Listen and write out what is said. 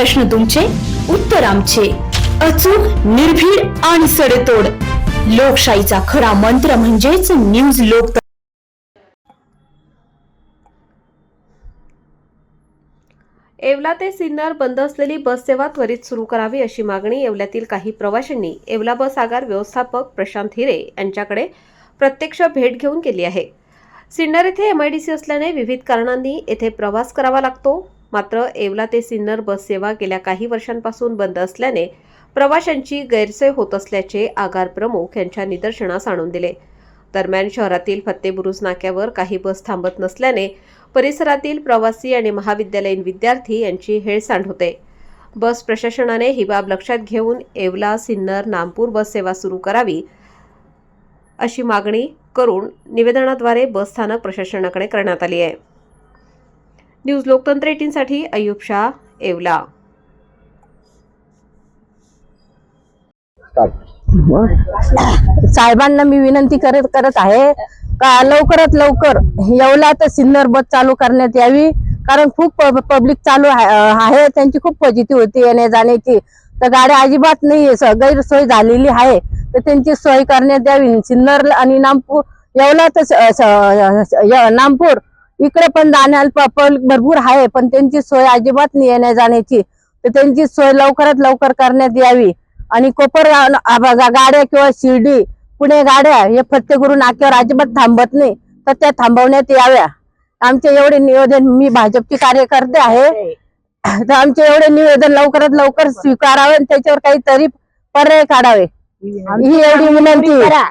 प्रश्न तुमचे उत्तर आमचे. अचूक निर्भीड आणि सडेतोड. लोकशाहीचा खरा मंत्र म्हणजेच न्यूज लोक येवला ते सिन्नर बंद असलेली बस सेवा त्वरित सुरू करावी अशी मागणी येवल्यातील काही प्रवाशांनी येवला बस आगार व्यवस्थापक प्रशांत हिरे यांच्याकडे प्रत्यक्ष भेट घेऊन केली आहे. सिन्नर येथे एमआयडीसी असल्याने विविध कारणांनी येथे प्रवास करावा लागतो. मात्र येवला ते सिन्नर बस सेवा गेल्या काही वर्षांपासून बंद असल्याने प्रवाशांची गैरसोय होत असल्याचे आगार प्रमुख यांच्या निदर्शनास आणून दिले. दरम्यान शहरातील फत्तेबुरुज नाक्यावर काही बस थांबत नसल्याने परिसरातील प्रवासी आणि महाविद्यालयीन विद्यार्थी यांची हेळसांड होते. बस प्रशासनाने ही बाब लक्षात घेऊन येवला सिन्नर नामपूर बस सेवा सुरू करावी अशी मागणी करून निवेदनाद्वारे बस स्थानक प्रशासनाकडे करण्यात आली आहे. न्यूज लोकतंत्र एटीनसाठी अयुब शाह येवला. साहेबांना मी विनंती करत करत आहे का लवकरात लवकर येवला तर सिन्नर बस चालू करण्यात यावी? कारण खूप पब्लिक चालू आहे. त्यांची खूप फजिती होती येण्या जाण्याची. तर गाड्या अजिबात नाही गैरसोय झालेली आहे. तर त्यांची सोय करण्यात यावी. सिन्नर आणि नामपूर येवला तर नामपूर इकडे पण जाण्याला पब्लिक भरपूर आहे पण त्यांची सोय अजिबात नाही येण्या जाण्याची. तर त्यांची सोय लवकरात लवकर करण्यात यावी. आणि कोपर गाड्या किंवा शिर्डी पुणे गाड्या हे फत्तेगुरु नाक्यावर अजिबात थांबत नाही. तर त्या थांबवण्यात याव्या. आमचे एवढे निवेदन मी भाजपची कार्यकर्ते आहे. तर आमचे एवढे निवेदन लवकरात लवकर स्वीकारावे आणि त्याच्यावर काहीतरी पर्याय काढावे. ही एवढी विनंती. आहे.